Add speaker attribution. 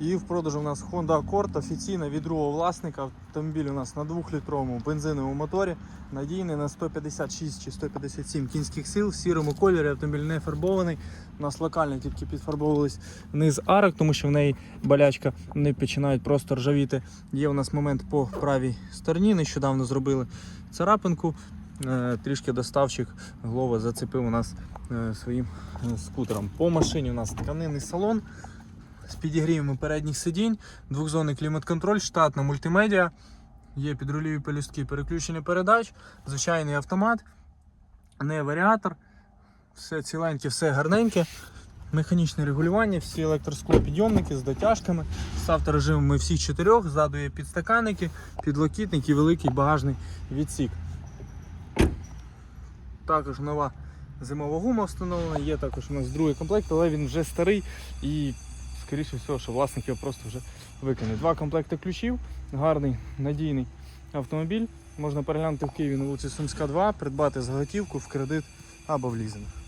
Speaker 1: І в продажу у нас Honda Accord офіційна від другого власника. Автомобіль у нас на 2-літровому бензиновому моторі, надійний на 156 чи 157 кінських сил, в сірому кольорі автомобіль не фарбований. У нас локально тільки підфарбовувались низ арок, тому що в неї болячка, вони починають просто ржавіти. Є у нас момент по правій стороні, нещодавно зробили царапинку. Е, Трішки доставщик Глова зацепив у нас е, своїм е, скутером. По машині у нас тканинний салон з підігрівами передніх сидінь, двохзонний клімат-контроль, штатна мультимедіа, є підрульові пелюстки, переключення передач, звичайний автомат, не варіатор, все ціленьке, все гарненьке. Механічне регулювання, всі електросклопідйомники з дотяжками. З авторежимами всіх чотирьох, ззаду є підстаканники, підлокітник і великий багажний відсік. Також нова зимова гума встановлена, є також у нас другий комплект, але він вже старий і скоріше всього, що власник його просто вже викине. Два комплекти ключів, гарний, надійний автомобіль. Можна переглянути в Києві на вулиці Сумська 2, придбати заготівку в кредит або в лізинг.